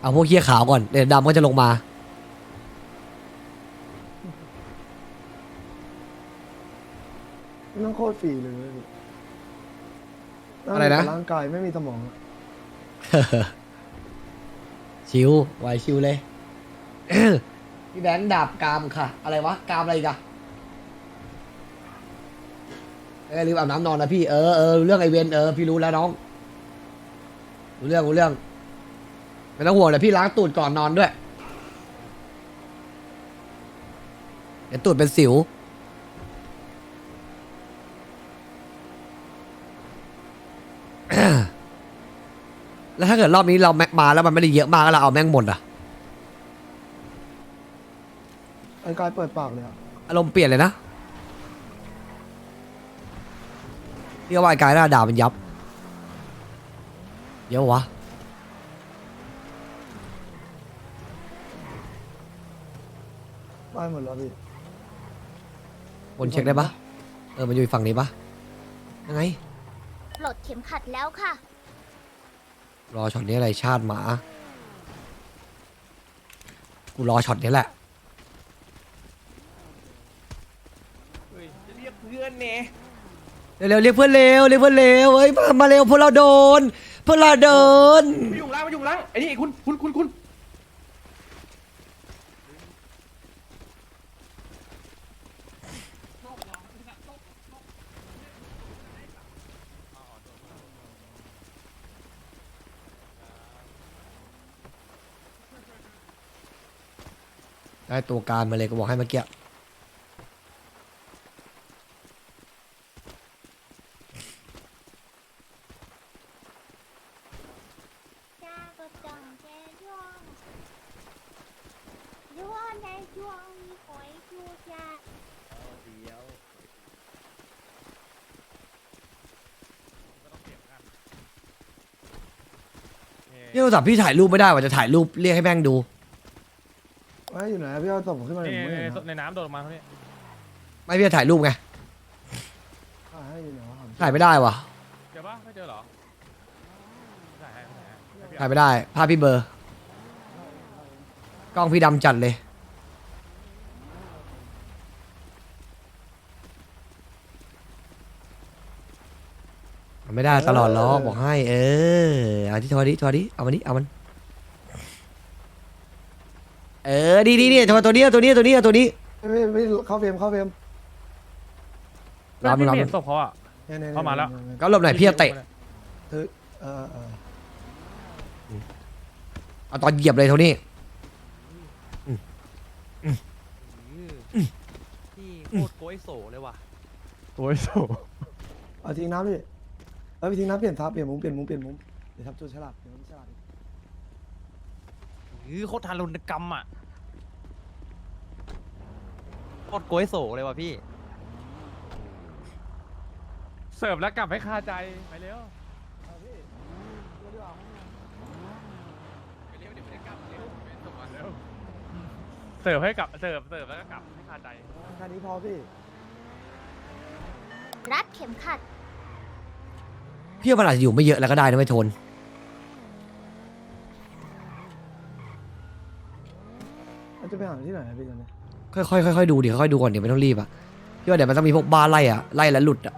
เอาพวกเฮียขาวก่อนเดี๋ยวดำก็จะลงมา นั่งโคตรฟรีเลยเว้ยพี่อะไรนะงแต่ร่างกายไม่มีสมองอะชิวไหวชิวเลย พี่แบงค์ดาบกามค่ะ อะไรวะ กามอะไรอีกันเอ้ยรีบอาบน้ำนอนนะพี่ เออเออเรื่องไอเวนเออพี่รู้แล้วน้องรู้เรื่องรู้เรื่อง ไม่ต้องห่วงเดี๋ยวพี่ล้างตูดก่อนนอนด้วย เดี๋ยวตูดเป็นสิว แล้วถ้าเกิดรอบนี้เราแม็กมาแล้วมันไม่ได้เยอะมากแล้วเราเอาแม่งหมดอะร่างกายเปิดปากเลยอะอารมณ์เปลี่ยนเลยนะพี่ว่าไอ้กายหน้าด่ามันยับเดี๋ยววะ ได้หมดแล้วพี่บนเช็คได้ปะเออมันอยู่อีกฝั่งนี้ปะยังไง ปลดเข็มขัดแล้วค่ะ รอช็อตนี้อะไรชาติหมา กูรอช็อตนี้แหละจะเรียกเพื่อนเนี่ยเร็วๆเรียกเพื่อนเร็วเรียกเพื่อนเร็วเฮ้ยมามาเร็วพวกเราโดนพวกเราโดน มาอยู่ล่างมาอยู่ล่างไอ้นี่คุณคุณคุณคุณ ได้ตัวการมาเลยก็บอกให้เมื่อกี้จ้าก็จังแกย่องย่องในช่วงมีหอยจูจ้านี่โทรศัพท์พี่ถ่ายรูปไม่ได้ว่าจะถ่ายรูปเรียกให้แม่งดูไอ้ยอยู่ไหนอะพี่เอาส่งขึ้นมาหน่อยนี่ผมไม่เห็นในอะในน้ำโดดลงมาเขาเนี่ยไม่พี่จะถ่ายรูปไงถ่ายให้อยู่ไหนวะถ่ายไม่ได้วะเจอปะไม่เจอเหรอถ่ายให้ถ่ายให้ให้พี่ถ่ายไม่ได้ ภาพพี่เบลอร์กล้องพี่ดำจัดเลยมันไม่ได้ตลอดล้อกบอกให้ เออเอาที่โทรดิโทรดิเอามันดิเอามัน เออดีดีดีโทรตัวนี้ตัวนี้ตัวนี้ตัวนี้ไม่ไม่ไม่เข้าเฟรมเข้าเฟรมรอพี่รอไม่เห็นศพเขาอะเนี่ยเนี่ยเข้ามาแล้วเนี่ยก็หลบหน่อยพี่จะเตะเออเออเออเอาตอนเหยียบเลยโทนี่พี่โคตรโกยโสเลยว่ะ โอ้ยโสเอาทิ้งน้ำดิเอาไปทิ้งน้ำเปลี่ยนทับเปลี่ยนมุมเปลี่ยนมุมเปลี่ยนมุมเดี๋ยวทับตัวฉลาดเดี๋ยวมันฉลาด หือโคตรทารุณกรรมอะโคตรโกยโสเลยว่ะพี่เสิร์ฟแล้วกลับให้คาใจไปเร็วเสิร์ฟให้กลับเสิร์ฟเสิร์ฟแล้วก็กลับให้คาใจแค่นี้พอพี่ รัดเข็มขัด พี่ว่ามันอาจจะอยู่ไม่เยอะแล้วก็ได้นะไม่ทน มัน จะไปหาที่ไหนอะพี่ตอนนี้ค่อยๆค่อยๆดูดิค่อยๆดูก่อนเดี๋ยวไม่ต้องรีบอะพี่ว่าเดี๋ยวมันต้องมีพวกบ้าไล่อะไล่แล้วหลุดอะ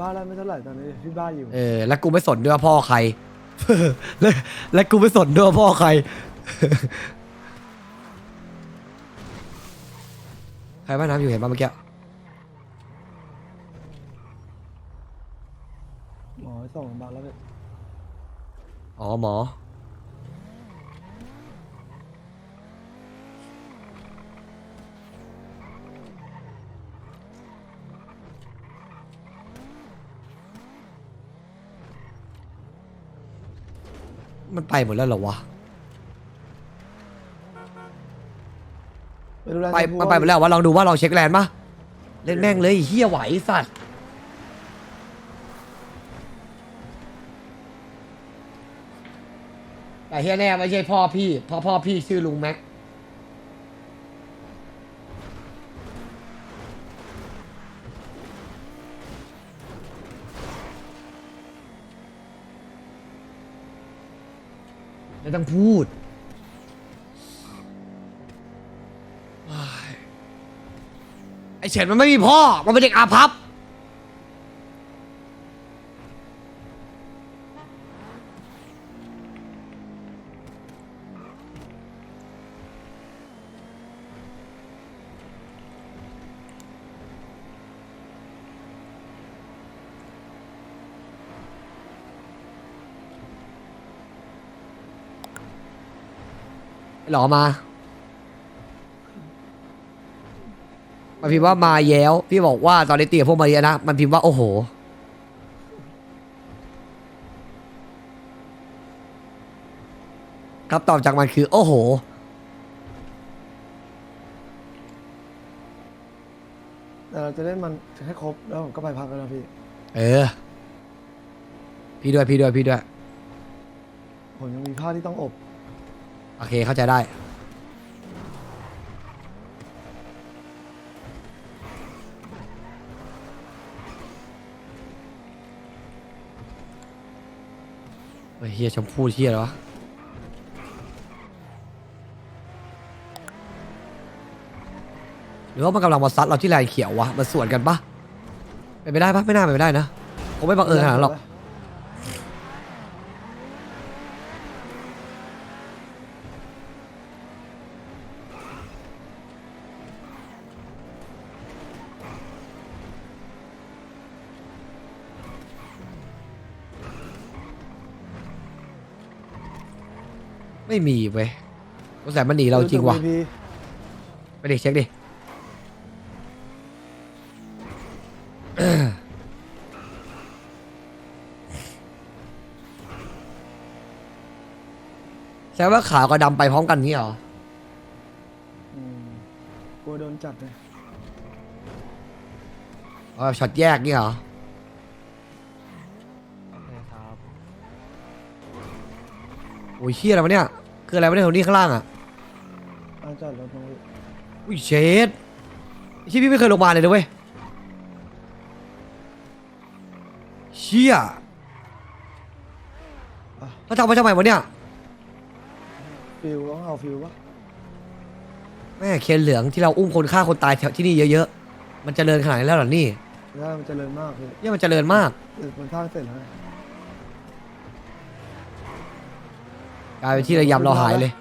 บ้านอะไรไม่เท่าไหร่ตอนนี้พี่บ้านอยู่เออแล้วกูไม่สนด้วยว่าพ่อใคร แล้วแล้วกูไม่สนด้วยว่าพ่อใคร ใครว่ายน้ำอยู่เห็นป่ะเมื่อกี้ หมอส่งโรงพยาบาลแล้วพี่ อ๋อหมอ มันไปหมดแล้วเหรอวะ ไปดูแลไปชพูมันไปหมดแล้ววะลองดูว่าลองเช็คแลนด์ปะเล่นแม่งเลยไอ้เฮียไหวสัตว์ แต่เฮียแน่ไม่ใช่พ่อพี่เพราะพ่อพี่ชื่อลุงแม็ก ไม่ต้องพูด ไอเฉินมันไม่มีพ่อ มันเป็นเด็กอาพับ หรอมามันพิมพ์ว่ามาแย้ว พี่บอกว่าตอนนี้เตี๋ยพวกมาเยอะนะ มันพิมพ์ว่าโอ้โห ครับตอบจากมันคือ โอ้โหแต่เราจะเล่นมันให้ครบแล้วผมก็ไปพักแล้วนะพี่ เออ พี่ด้วยพี่ด้วยพี่ด้วยผมยังมีผ้าที่ต้องอบ โอเคเข้าใจได้ เฮยเหียชมพู่เฮียเหรอหรือว่ามันกำลังมาซัดเราที่ลายเขียววะมันสวนกันปะเป็นไปได้ปะไม่น่าเป็นไปได้นะคงไม่บังเอิญขนาดนั้นหรอก ไม่มีเว้ยสงสัยมันหนีเราจริงว่ะดู VIP ไปดิเช็คดิ แสดงว่าขาวกับดำไปพร้อมกันนี้เหรอ อืมกลัวโดนจับเลยเอาแบบช็อตแยกนี่เหรอโอเคครับ โอ้ยเชี่ยอะไรวะเนี่ยคืออะไรวะเนี่ยตรงนี้ข้างล่างอะเอาจอดรถตรงนี้อุ้ยเชดที่พี่ไม่เคยลงมาเลยนะเว้ยเชี่ยเขาทำมาทำไมวะเนี่ยฟิลต้องเอาฟิลวะแม่เคนเหลืองที่เราอุ้มคนฆ่าคนตายแถวที่นี่เยอะๆมันเจริญขนาดนี้แล้วเหรอนี่แล้วมันเจริญมากพี่เนี่ยมันเจริญมากเออมันสร้างเสร็จแล้วไง กลายเป็นที่ระยำเราหายเลย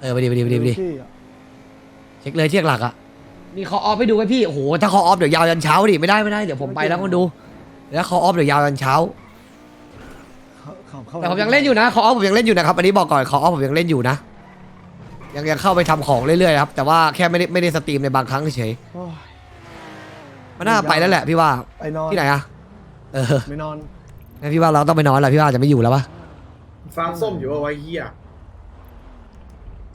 เออไปดีไปดีไปดีไปดีที่อะเช็คเลยเช็คหลักอะนี่เขาออฟไปดูไหมพี่ โอ้โห ถ้าเขาออฟเดี๋ยวยาวยันเช้าดิ ไม่ได้ไม่ได้ เดี๋ยวผมไปแล้วคนดู แล้วเขาออฟเดี๋ยวยาวยันเช้า เขาเขาเข้าแต่ผมยังเล่นอยู่นะเขาออฟผมยังเล่นอยู่นะครับ อันนี้บอกก่อนเขาออฟผมยังเล่นอยู่นะ ยังยังเข้าไปทำของเรื่อยๆครับ แต่ว่าแค่ไม่ได้ไม่ได้สตรีมในบางครั้งเฉยโอ้ยๆมันน่าไปแล้วแหละพี่ว่า ไปนอนที่ไหนอะเออ ไม่นอนงั้นพี่ว่าเราต้องไปนอนแหละพี่ว่าจะไม่อยู่แล้วปะ ฟาร์มส้มอยู่เอาไว้เฮีย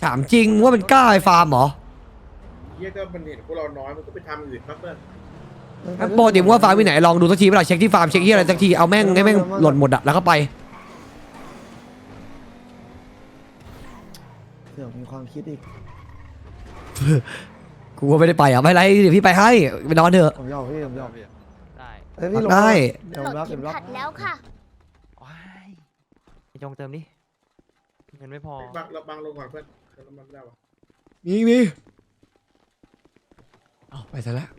ถามจริงว่ามันกล้าไอ้ฟาร์มเหรอเฮียก็มันเห็นพวกเราน้อยมันก็ไปทำอื่นบ้างเพื่อนงั้นโปรติว่าฟาร์มที่ไหนลองดูสักทีเวลาเช็คที่ฟาร์มเช็คที่อะไรสักทีเอาแม่งให้แม่งหล่นหมดอะแล้วก็ไป เดี๋ยวมีความคิดอีก กูก็ไม่ได้ไปอะไม่เป็นไรเดี๋ยวพี่ไปให้ไปนอนเถอะ ผมยอมพี่ผมยอมได้ เอ้ยพี่ลงได้ เดี๋ยวหลผมดรับเข็เดี๋ยวผมรับมขัดแล้วค่ะว้ายไอ จงเติมดิเงินไม่พอบางเราบางลงก่อนเพื่อนเรามันไม่ได้วะมีมีเอาไปซะแล้ว